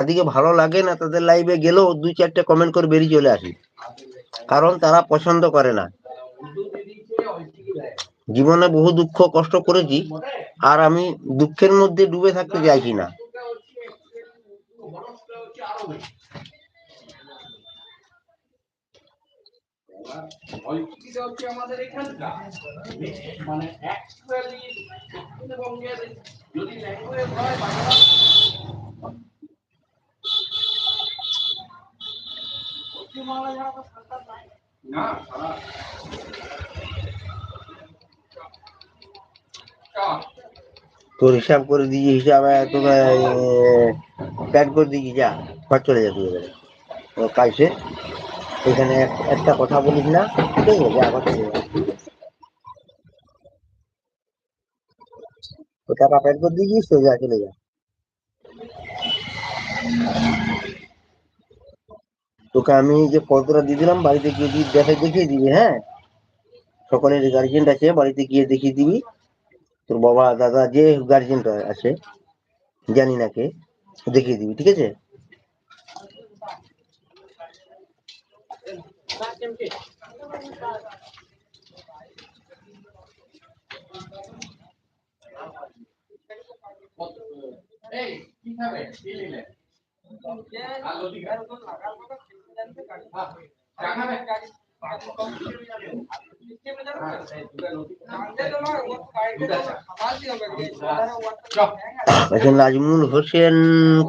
যাদিকে ভালো লাগে না, তাদের লাইভে গেলেও দুই চারটে কমেন্ট করে বেরিয়ে চলে আসি। কারণ তারা পছন্দ করে না। জীবনে বহু দুঃখ কষ্ট করেছি, আর আমি দুঃখের মধ্যে ডুবে থাকতে চাইছি না। মানে যদি ল্যাঙ্গুয়েজ হয়, বাংলা পশ্চিমবাংলা যারা তো সাঁতার নাই তোর হিসাব করে দিয়েছি হিসাবে তোকে প্যাড করে দিয়েছি যা, ঘর চলে যা তুই এবারে ও কালকে এখানে একটা কথা বলিস না, ঠিক আছে? যা, ঘর চলে যা। তো টাকা প্যাড করে তো যা, চলে যা। তোকে আমি যে কতটা দিয়ে দিলাম বাড়িতে গিয়ে দিয়ে দেখে দেখিয়ে দিবি হ্যাঁ? সকলের গার্জেন আছে বাড়িতে গিয়ে দেখিয়ে দিবি। তোর বাবা দাদা যে গার্জেনটা আছে জানি না কে দেখিয়ে দিবি ঠিক আছে? এই কি খাবে? কি নিলে? আলু হ্যাঁ, চা খাবে? নাজমুল হোসেন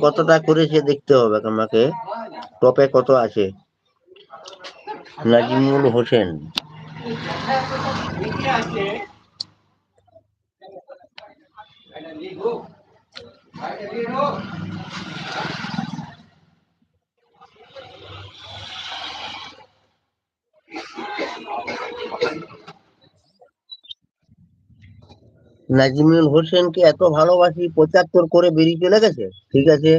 কতটা করেছে দেখতে হবে আমাকে। টপে কত আছে? নাজিমুল হোসেন। নাজিমুল হোসেনকে এত ভালোবাসি, পঁচাত্তর করে বেরিয়ে চলে গেছে? ঠিক আছে।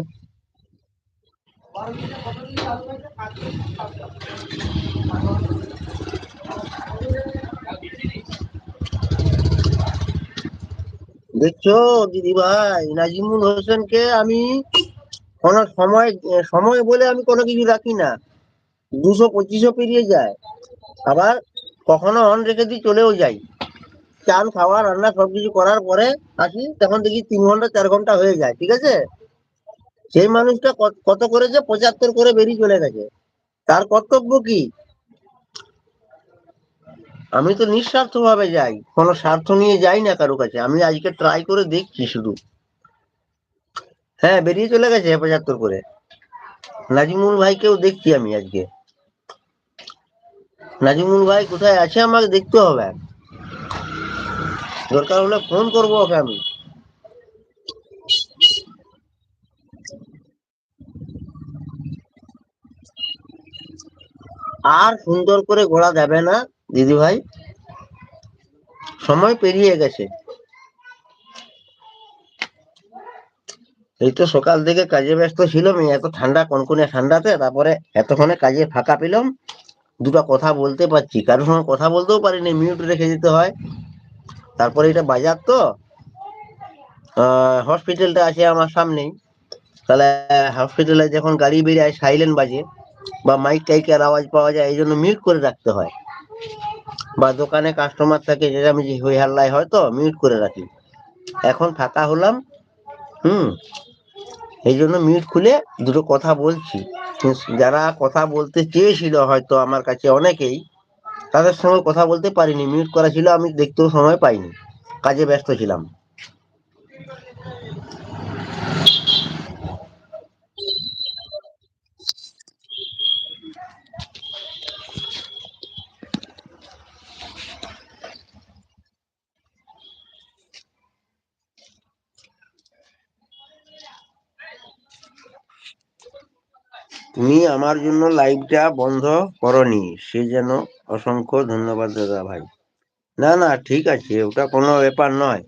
দেখছ দিদি ভাই নাজিমুল হোসেনকে আমি কোনো সময় সময় বলে আমি কোনো কিছু রাখি না। দুশো, পঁচিশও পেরিয়ে যায়। আবার কখনো অন রেখে দিয়ে চলেও যাই। চান খাওয়া, রান্না সবকিছু করার পরে আসি, তখন দেখি তিন ঘণ্টা, চার ঘণ্টা হয়ে যায়, ঠিক আছে? সেই মানুষটা কত- করেছে পঁচাত্তর করে বেরিয়ে চলে গেছে। তার কর্তব্য কি? আমি তো নিঃস্বার্থ ভাবে যাই, কোনো স্বার্থ নিয়ে যাই না কারও কাছে, আমি আজকে ট্রাই করে দেখছি শুধু। হ্যাঁ বেরিয়ে চলে গেছে পঁচাত্তর করে। নাজিমুল ভাইকেও দেখছি আমি আজকে। নাজিমুল ভাই কোথায় আছে আমাকে দেখতে হবে। দরকার হলে ফোন করব ওকে আমি। আর সুন্দর করে ঘোরা যাবে না দিদি ভাই সময় পেরিয়ে গেছে। এই তো সকাল থেকে কাজে ব্যস্ত ছিলাম এত ঠান্ডা, কনকনে ঠান্ডাতে, তারপরে এতক্ষণে কাজে ফাঁকা পেলাম। দুটো কথা বলতে পারছি, কারোর সঙ্গে কথা বলতেও পারিনি মিউট রেখে দিতে হয়। তারপরে এটা বাজার তো হসপিটালটা আছে আমার সামনেই। তাহলে হসপিটালে যখন গাড়ি বেরিয়ে সাইলেন্ট বাজে বা মাইক টাইকের আওয়াজ পাওয়া যায়, এই জন্য মিউট করে রাখতে হয়। বা দোকানে কাস্টমার থাকে চেঁচামেচি হই হাল্লাই হয় তো মিউট করে রাখি। এখন ফাঁকা হলাম, হুম, এই জন্য মিউট খুলে দুটো কথা বলছি। যারা কথা বলতে চেয়েছিল হয়তো আমার কাছে অনেকেই তাদের সঙ্গে কথা বলতে পারিনি মিউট করা ছিল, আমি দেখতেও সময় পাইনি। কাজে ব্যস্ত ছিলাম। তুমি আমার জন্য লাইভটা বন্ধ করনি, সে যেন অসংখ্য ধন্যবাদ দাদা ভাই। না না, ঠিক আছে, ওটা কোনো ব্যাপার নয়।